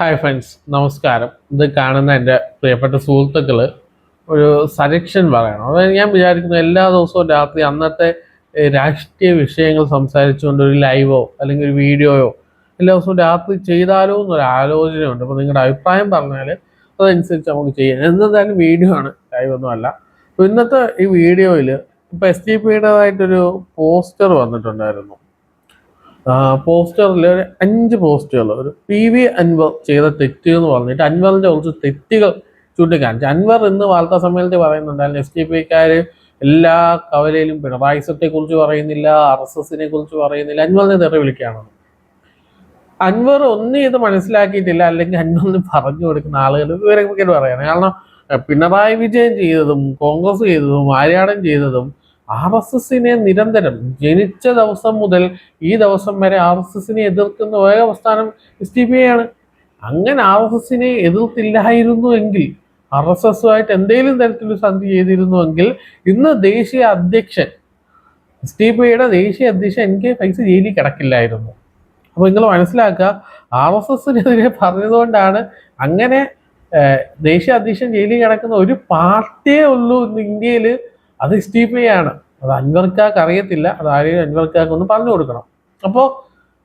Hi friends നമസ്കാരം. ഇത് കാണുന്ന എന്റെ പ്രിയപ്പെട്ട സുഹൃത്തുക്കൾ ഒരു സജഷൻ പറയണം. അതായത് ഞാൻ വിചാരിക്കുന്നു എല്ലാ ദിവസവും രാത്രി അന്നത്തെ രാഷ്ട്രീയ വിഷയങ്ങൾ സംസാരിച്ചുകൊണ്ട് ഒരു ലൈവോ അല്ലെങ്കിൽ ഒരു വീഡിയോയോ എല്ലാ ദിവസവും രാത്രി ചെയ്താലോ എന്നൊരു ആലോചനയുണ്ട്. അപ്പോൾ നിങ്ങളുടെ അഭിപ്രായം പറഞ്ഞാൽ അതനുസരിച്ച് നമുക്ക് ചെയ്യാം. എന്തായാലും വീഡിയോ ആണ് ലൈവ് ഒന്നും അല്ല. അപ്പോൾ ഇന്നത്തെ ഈ വീഡിയോയിൽ ഇപ്പോൾ എസ് ടി പിയുടേതായിട്ടൊരു പോസ്റ്റർ വന്നിട്ടുണ്ടായിരുന്നു. പോസ്റ്ററിൽ ഒരു അഞ്ച് പോസ്റ്റുകൾ ഒരു പി വി അൻവർ ചെയ്ത തെറ്റ് എന്ന് പറഞ്ഞിട്ട് അൻവറിന്റെ കുറച്ച് തെറ്റുകൾ ചൂണ്ടിക്കാണിച്ചു. അൻവർ ഇന്ന് വാർത്താ സമ്മേളനത്തിൽ പറയുന്നുണ്ടായിരുന്നു എസ് ഡി പിക്കാർ എല്ലാ കവലയിലും പിണറായി സത്തെ കുറിച്ച് പറയുന്നില്ല ആർ എസ് എസിനെ കുറിച്ച് പറയുന്നില്ല അൻവറിനെ തെറി വിളിക്കുകയാണെന്ന് അൻവർ ഒന്നും ഇത് മനസ്സിലാക്കിയിട്ടില്ല അല്ലെങ്കിൽ അൻവറിന് പറഞ്ഞു കൊടുക്കുന്ന ആളുകൾ വിവരങ്ങൾ പറയാണ് കാരണം പിണറായി വിജയൻ ചെയ്തതും കോൺഗ്രസ് ചെയ്തതും ആര്യാടൻ ചെയ്തതും ആർ എസ് എസിനെ നിരന്തരം ജനിച്ച ദിവസം മുതൽ ഈ ദിവസം വരെ ആർ എസ് എസിനെ എതിർക്കുന്ന ഒരേ പ്രസ്ഥാനം എസ് ടി പി ആണ്. അങ്ങനെ ആർ എസ് എസിനെ എതിർത്തില്ലായിരുന്നു എങ്കിൽ ആർ എസ് എസുമായിട്ട് എന്തെങ്കിലും തരത്തിൽ സന്ധി ചെയ്തിരുന്നുവെങ്കിൽ ഇന്ന് ദേശീയ അധ്യക്ഷൻ എസ് ടി പി യുടെ ദേശീയ അധ്യക്ഷൻ എനിക്ക് പൈസ ജയിലിൽ കിടക്കില്ലായിരുന്നു. അപ്പോൾ നിങ്ങൾ മനസ്സിലാക്കുക ആർ എസ് എസിനെതിരെ പറഞ്ഞതുകൊണ്ടാണ് അങ്ങനെ ദേശീയ അധ്യക്ഷൻ ജയിലിൽ കിടക്കുന്ന ഒരു പാർട്ടിയേ ഉള്ളൂ ഇന്ന് ഇന്ത്യയിൽ അത് ഇസ്റ്റീഫയാണ് അത് അൻവർക്കാക്ക് അറിയത്തില്ല. അത് ആരെയും അൻവർക്കാക്ക് ഒന്ന് പറഞ്ഞു കൊടുക്കണം. അപ്പോൾ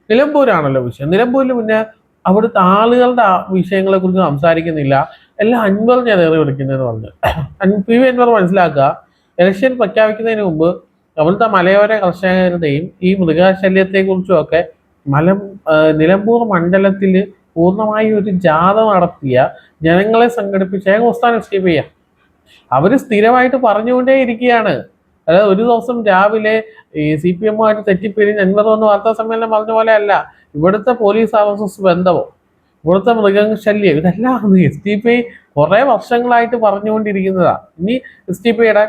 നിലമ്പൂരാണല്ലോ വിഷയം. നിലമ്പൂരിൽ പിന്നെ അവിടുത്തെ ആളുകളുടെ വിഷയങ്ങളെ കുറിച്ച് സംസാരിക്കുന്നില്ല. എല്ലാം അൻവർ ഞാൻ നേരെ വിളിക്കുന്നതെന്ന് പറഞ്ഞു. പി വി അൻവർ മനസ്സിലാക്കുക ഇലക്ഷൻ പ്രഖ്യാപിക്കുന്നതിന് മുമ്പ് അവിടുത്തെ മലയോര കർഷകരുടെയും ഈ മൃഗശല്യത്തെക്കുറിച്ചും ഒക്കെ മല നിലമ്പൂർ മണ്ഡലത്തിൽ പൂർണമായി ഒരു ജാഥ നടത്തിയ ജനങ്ങളെ സംഘടിപ്പിച്ച ഏകോസ്ഥാനം പ്രസ്ഥാനം എസ് പി അവർ സ്ഥിരമായിട്ട് പറഞ്ഞുകൊണ്ടേ ഇരിക്കുകയാണ്. അതായത് ഒരു ദിവസം രാവിലെ ഈ സി പി എമ്മുമായിട്ട് തെറ്റിപ്പിരിഞ്ഞ് അൻപത് വന്ന് വാർത്താ സമ്മേളനം പറഞ്ഞ പോലെ അല്ല. ഇവിടുത്തെ പോലീസ് എസ് ബന്ധമോ ഇവിടുത്തെ മൃഗശല്യം ഇതെല്ലാം എസ് ടി പി ഐ കുറെ വർഷങ്ങളായിട്ട് പറഞ്ഞുകൊണ്ടിരിക്കുന്നതാ. ഇനി എസ് ടി പിയുടെ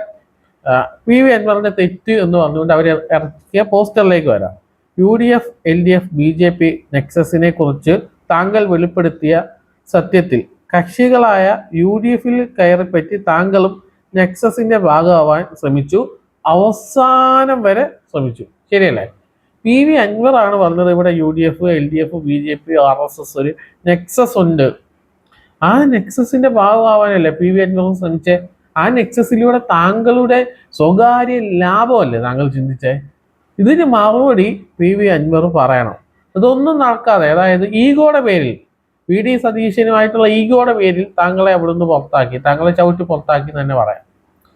പി വി അൻവറിന്റെ തെറ്റ് എന്ന് പറഞ്ഞുകൊണ്ട് അവർ ഇറക്കിയ പോസ്റ്ററിലേക്ക് വരാം. U D F L D F B J P നെക്സസിനെ കുറിച്ച് താങ്കൾ വെളിപ്പെടുത്തിയ സത്യത്തിൽ കക്ഷികളായ യു ഡി എഫിൽ കയറിപ്പറ്റി താങ്കളും നെക്സസിന്റെ ഭാഗമാവാൻ ശ്രമിച്ചു. അവസാനം വരെ ശ്രമിച്ചു. ശരിയല്ലേ? പി വി അൻവർ ആണ് പറഞ്ഞത് ഇവിടെ U D F L D F B J P R S S ഒരു നെക്സസ് ഉണ്ട്. ആ നെക്സസിന്റെ ഭാഗമാവാനല്ലേ പി വി അൻവർ ശ്രമിച്ചേ? ആ നെക്സസിലൂടെ താങ്കളുടെ സ്വകാര്യ ലാഭമല്ലേ താങ്കൾ ചിന്തിച്ചേ? ഇതിന് മറുപടി പി വി അൻവർ പറയണം. ഇതൊന്നും നടക്കാതെ അതായത് ഈഗോയുടെ പേരിൽ വി ഡി സതീശനുമായിട്ടുള്ള ഈഗോയുടെ പേരിൽ താങ്കളെ അവിടെ നിന്ന് പുറത്താക്കി താങ്കളെ ചവിട്ടി പുറത്താക്കി തന്നെ പറയാം.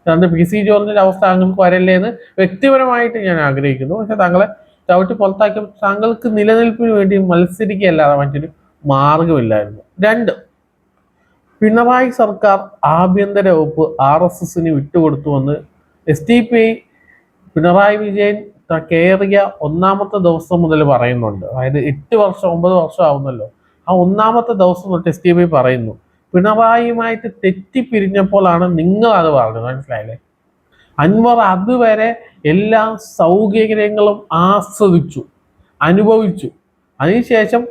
അതുകൊണ്ട് പി സി ജോർജിന്റെ അവസ്ഥ താങ്കൾക്ക് വരല്ലേ എന്ന് വ്യക്തിപരമായിട്ട് ഞാൻ ആഗ്രഹിക്കുന്നു. പക്ഷെ താങ്കളെ ചവിട്ടി പുറത്താക്കി താങ്കൾക്ക് നിലനിൽപ്പിന് വേണ്ടി മത്സരിക്കുകയല്ലാതെ മറ്റൊരു മാർഗമില്ലായിരുന്നു. രണ്ട് പിണറായി സർക്കാർ ആഭ്യന്തര വകുപ്പ് ആർ എസ് എസിന് വിട്ടുകൊടുത്തുവെന്ന് S D P I Pinarayi Vijayan കയറിയ ഒന്നാമത്തെ ദിവസം മുതൽ പറയുന്നുണ്ട്. അതായത് എട്ട് വർഷം ഒമ്പത് വർഷം ആവുന്നല്ലോ. ആ ഒന്നാമത്തെ ദിവസം തൊട്ട് എസ് പറയുന്നു. പിണറായിയുമായിട്ട് തെറ്റിപ്പിരിഞ്ഞപ്പോഴാണ് നിങ്ങൾ അത് പറഞ്ഞത്. മനസ്സിലായില്ലേ? അൻവർ അതുവരെ എല്ലാ സൗകര്യങ്ങളും ആസ്വദിച്ചു അനുഭവിച്ചു. അതിനുശേഷം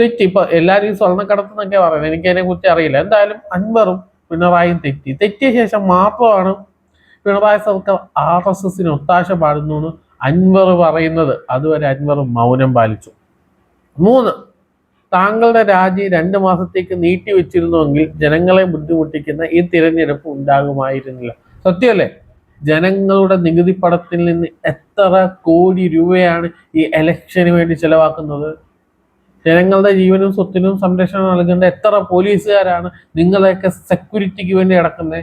തെറ്റി. ഇപ്പൊ എല്ലാവരും ഈ സ്വർണക്കടത്തെന്നൊക്കെ പറയുന്നത്. എനിക്ക് അതിനെ കുറിച്ച് അറിയില്ല. എന്തായാലും അൻവറും പിണറായിയും തെറ്റി. തെറ്റിയ ശേഷം മാത്രമാണ് പിണറായി സർക്കാർ ആർ എസ് എസിന് ഒത്താശ പാടുന്നു അൻവർ പറയുന്നത്. അതുവരെ അൻവർ മൗനം പാലിച്ചു. മൂന്ന്. താങ്കളുടെ രാജി രണ്ട് മാസത്തേക്ക് നീട്ടി വെച്ചിരുന്നുവെങ്കിൽ ജനങ്ങളെ ബുദ്ധിമുട്ടിക്കുന്ന ഈ തിരഞ്ഞെടുപ്പ് ഉണ്ടാകുമായിരുന്നില്ല. സത്യമല്ലേ? ജനങ്ങളുടെ നികുതി പടത്തിൽ നിന്ന് എത്ര കോടി രൂപയാണ് ഈ എലക്ഷന് വേണ്ടി ചെലവാക്കുന്നത്? ജനങ്ങളുടെ ജീവനും സ്വത്തിനും സംരക്ഷണം നൽകേണ്ട എത്ര പോലീസുകാരാണ് നിങ്ങളെയൊക്കെ സെക്യൂരിറ്റിക്ക് വേണ്ടി കിടക്കുന്നത്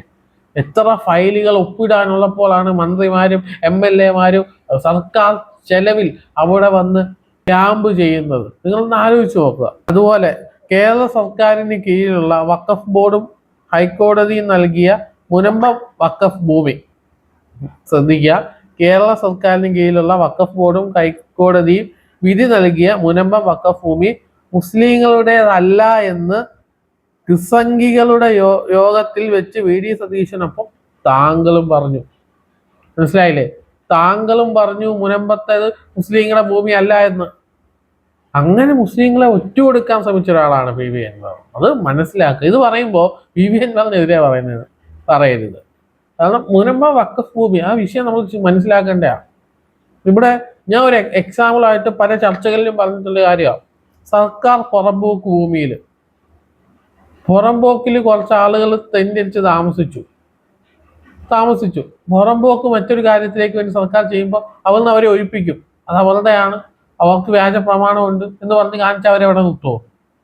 എത്ര ഫയലുകൾ ഒപ്പിടാനുള്ളപ്പോഴാണ് മന്ത്രിമാരും എം എൽ എമാരും സർക്കാർ ചെലവിൽ അവിടെ വന്ന് ക്യാമ്പ് ചെയ്യുന്നത്. നിങ്ങളൊന്ന് ആലോചിച്ച് നോക്കുക. അതുപോലെ കേരള സർക്കാരിന് കീഴിലുള്ള വഖഫ് ബോർഡും ഹൈക്കോടതിയും നൽകിയ മുനമ്പ വഖഫ് ഭൂമി. ശ്രദ്ധിക്കുക. കേരള സർക്കാരിന് കീഴിലുള്ള വഖഫ് ബോർഡും ഹൈക്കോടതിയും വിധി നൽകിയ മുനമ്പ വഖഫ് ഭൂമി മുസ്ലിങ്ങളുടേതല്ല എന്ന് ക്രിസംഗികളുടെ യോ യോഗത്തിൽ വെച്ച് വി. ഡി. സതീശനൊപ്പം താങ്കളും പറഞ്ഞു. മനസ്സിലായില്ലേ? താങ്കളും പറഞ്ഞു മുനമ്പത്തത് മുസ്ലിങ്ങളുടെ ഭൂമി അല്ല എന്ന്. അങ്ങനെ മുസ്ലിങ്ങളെ ഒറ്റുകൊടുക്കാൻ ശ്രമിച്ച ഒരാളാണ് പി വി അൻവർ. അത് മനസ്സിലാക്കുക. ഇത് പറയുമ്പോൾ പി വി അൻവറിനെതിരെ പറയുന്നത് പറയരുത്. കാരണം മുനമ്പ വക്കഫ് ഭൂമി ആ വിഷയം നമ്മൾ മനസ്സിലാക്കേണ്ട ഇവിടെ ഞാൻ ഒരു എക്സാമ്പിൾ ആയിട്ട് പല ചർച്ചകളിലും പറഞ്ഞിട്ടുള്ള കാര്യമാണ്. സർക്കാർ പുറമ്പോക്ക് ഭൂമിയിൽ പുറംപോക്കിൽ കുറച്ച് ആളുകൾ തെന്നിരിച്ച് താമസിച്ചു. താമസിച്ചു. പുറംപോക്ക് മറ്റൊരു കാര്യത്തിലേക്ക് വേണ്ടി സർക്കാർ ചെയ്യുമ്പോൾ അവർ അവരെ ഒഴിപ്പിക്കും. അത് അവരുടെയാണ്. അവർക്ക് വ്യാജ പ്രമാണമുണ്ട് എന്ന് പറഞ്ഞ് കാണിച്ച് അവരെവിടെ നിർത്തുമോ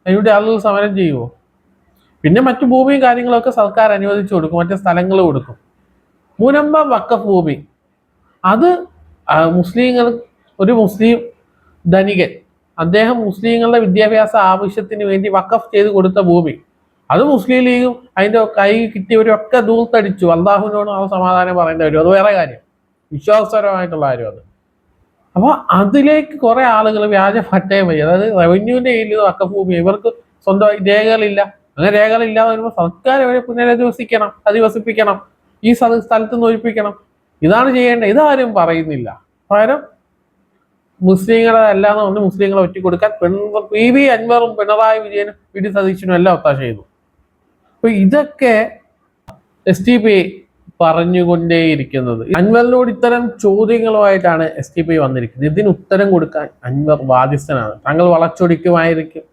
ഇവിടെ ആളുകൾ സമരം ചെയ്യുമോ പിന്നെ മറ്റു ഭൂമിയും കാര്യങ്ങളൊക്കെ സർക്കാർ അനുവദിച്ചു കൊടുക്കും മറ്റു സ്ഥലങ്ങൾ കൊടുക്കും. മുനമ്പ വക്കഫ് ഭൂമി. അത് മുസ്ലിങ്ങൾ ഒരു മുസ്ലിം ധനികൻ അദ്ദേഹം മുസ്ലിങ്ങളുടെ വിദ്യാഭ്യാസ ആവശ്യത്തിന് വേണ്ടി വക്കഫ് ചെയ്ത് കൊടുത്ത ഭൂമി. അത് മുസ്ലിം ലീഗും അതിന്റെ കൈ കിട്ടിയവരൊക്കെ ദൂർത്തടിച്ചു. അള്ളാഹുവിനോട് ആ സമാധാനം പറയേണ്ടി വരും. അത് വേറെ കാര്യം. വിശ്വാസപരമായിട്ടുള്ള കാര്യം അത്. അപ്പൊ അതിലേക്ക് കുറെ ആളുകൾ വ്യാജ പട്ടയം വഴി അതായത് റവന്യൂവിന്റെ കയ്യിൽ വക്കഭൂമി ഇവർക്ക് സ്വന്തമായി രേഖകളില്ല. അങ്ങനെ രേഖകളില്ലാതെ വരുമ്പോൾ സർക്കാർ അവരെ പുനരധിവസിക്കണം അധിവസിപ്പിക്കണം ഈ സ്ഥല- സ്ഥലത്ത് നിന്ന് ഒഴിപ്പിക്കണം. ഇതാണ് ചെയ്യേണ്ടത്. ഇതാരും പറയുന്നില്ല. പകരം മുസ്ലിങ്ങളെ അല്ലാന്ന് പറഞ്ഞ് മുസ്ലിങ്ങളെ ഒറ്റിക്കൊടുക്കാൻ പെൺ പി വി അൻവറും പിണറായി വിജയനും പി ഡി സതീശനും എല്ലാം ഒത്താശ ചെയ്തു. അപ്പൊ ഇതൊക്കെ എസ് ടി പി പറഞ്ഞുകൊണ്ടേയിരിക്കുന്നത്. അൻവറിനോട് ഇത്തരം ചോദ്യങ്ങളുമായിട്ടാണ് എസ് ടി പി വന്നിരിക്കുന്നത്. ഇതിന് ഉത്തരം കൊടുക്കാൻ അൻവർ ബാധ്യസ്ഥനാണ്. താങ്കൾ വളച്ചൊടിക്കുമായിരിക്കും.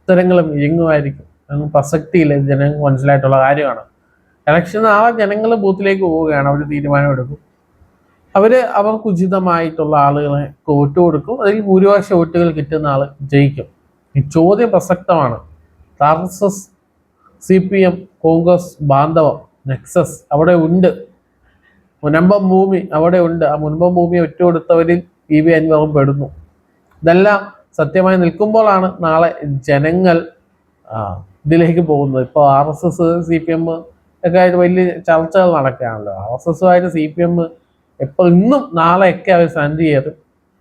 ഉത്തരങ്ങളും ഇഴങ്ങുമായിരിക്കും. അതൊന്നും പ്രസക്തിയില്ല. ജനങ്ങൾ മനസ്സിലായിട്ടുള്ള കാര്യമാണ്. ഇലക്ഷൻ നാളെ ജനങ്ങൾ ബൂത്തിലേക്ക് പോവുകയാണ്. അവർ തീരുമാനമെടുക്കും. അവർ അവർക്ക് ഉചിതമായിട്ടുള്ള ആളുകളെ വോട്ട് കൊടുക്കും. അതിൽ ഭൂരിപക്ഷ വോട്ടുകൾ കിട്ടുന്ന ആൾ ജയിക്കും. ഈ ചോദ്യം പ്രസക്തമാണ്. R S S C P M Congress ബാന്ധവം nexus അവിടെ ഉണ്ട്. മുനമ്പം ഭൂമി അവിടെ ഉണ്ട്. ആ മുൻപം ഭൂമി ഒറ്റുകൊടുത്തവരിൽ ഇ വി അൻവറും പെടുന്നു. ഇതെല്ലാം സത്യമായി നിൽക്കുമ്പോഴാണ് നാളെ ജനങ്ങൾ ഇതിലേക്ക് പോകുന്നത്. ഇപ്പോൾ R S S C P M ഒക്കെ ആയിട്ട് വലിയ ചർച്ചകൾ നടക്കുകയാണല്ലോ. ആർ എസ് എസുമായിട്ട് സി പി എം ഇപ്പോൾ ഇന്നും നാളെയൊക്കെ അവർ സന്ധി ചെയ്ത്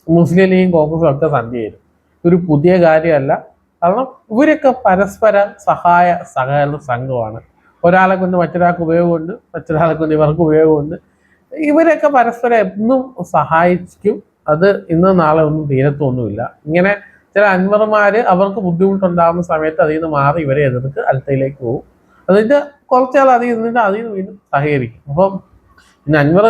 മുസ്ലിം ലീഗും കോൺഗ്രസും ഒക്കെ സന്ധി ചെയ്തു ഒരു പുതിയ കാര്യമല്ല. കാരണം ഇവരൊക്കെ പരസ്പര സഹായ സഹകരണ സംഘമാണ്. ഒരാളെ കൊണ്ട് മറ്റൊരാൾക്ക് ഉപയോഗമുണ്ട് മറ്റൊരാളെ കൊണ്ട് ഇവർക്ക് ഉപയോഗമുണ്ട്. ഇവരൊക്കെ പരസ്പരം എന്നും സഹായിക്കും. അത് ഇന്ന് നാളെ ഒന്നും തീരത്തൊന്നുമില്ല. ഇങ്ങനെ ചില അൻവർമാര് അവർക്ക് ബുദ്ധിമുട്ടുണ്ടാകുന്ന സമയത്ത് അതിൽ നിന്ന് മാറി ഇവരെ എതിർത്ത് അൽത്തയിലേക്ക് പോകും. അതിന്റെ കുറച്ചാൾ അതിൽ നിന്നിട്ട് അതിൽ നിന്ന് വീണ്ടും സഹകരിക്കും. അപ്പം പിന്നെ അൻവർ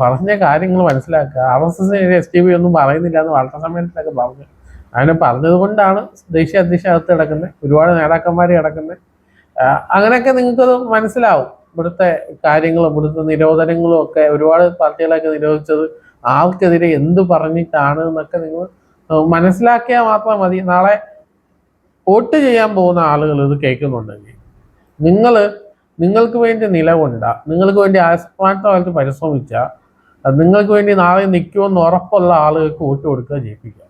പറഞ്ഞ കാര്യങ്ങൾ മനസ്സിലാക്കുക. R S S S T B ഒന്നും പറയുന്നില്ല എന്ന് വളരെ സമയത്തിലൊക്കെ പറഞ്ഞു. അങ്ങനെ പറഞ്ഞത് കൊണ്ടാണ് ദേശീയ അധ്യക്ഷൻ അകത്ത് കിടക്കുന്നത്. ഒരുപാട് നേതാക്കന്മാർ കിടക്കുന്നത്. അങ്ങനെയൊക്കെ നിങ്ങൾക്കത് മനസ്സിലാവും. ഇവിടുത്തെ കാര്യങ്ങളും ഇവിടുത്തെ നിരോധനങ്ങളും ഒക്കെ ഒരുപാട് പാർട്ടികളൊക്കെ നിരോധിച്ചത് ആർക്കെതിരെ എന്ത് പറഞ്ഞിട്ടാണ് എന്നൊക്കെ നിങ്ങൾ മനസ്സിലാക്കിയാൽ മാത്രം മതി. നാളെ വോട്ട് ചെയ്യാൻ പോകുന്ന ആളുകൾ ഇത് കേൾക്കുന്നുണ്ടെങ്കിൽ നിങ്ങൾ നിങ്ങൾക്ക് വേണ്ടി നിലകൊണ്ട നിങ്ങൾക്ക് വേണ്ടി ആത്മാർത്ഥമായിട്ട് പരിശ്രമിച്ച നിങ്ങൾക്ക് വേണ്ടി നാളെ നിൽക്കുമെന്ന് ഉറപ്പുള്ള ആളുകൾക്ക് വോട്ട് കൊടുക്കുക ജയിപ്പിക്കുക.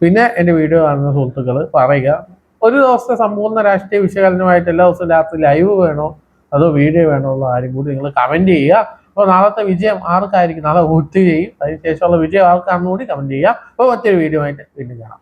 പിന്നെ എന്റെ വീഡിയോ കാണുന്ന സുഹൃത്തുക്കൾ പറയുക ഒരു ദിവസത്തെ സമ്പൂർണ രാഷ്ട്രീയ വിശകലനമായിട്ട് എല്ലാ ദിവസവും രാത്രി ലൈവ് വേണോ? അതോ വീഡിയോ വേണോ ഉള്ള ആരും കൂടി നിങ്ങൾ കമന്റ് ചെയ്യുക. അപ്പോൾ നാളത്തെ വിജയം ആർക്കായിരിക്കും? നാളെ വോട്ട് ചെയ്യും. അതിനുശേഷമുള്ള വിജയം ആർക്കാണെന്ന് കൂടി ചെയ്യുക. അപ്പോൾ മറ്റൊരു വീഡിയോ ആയിട്ട് വീണ്ടും കാണാം.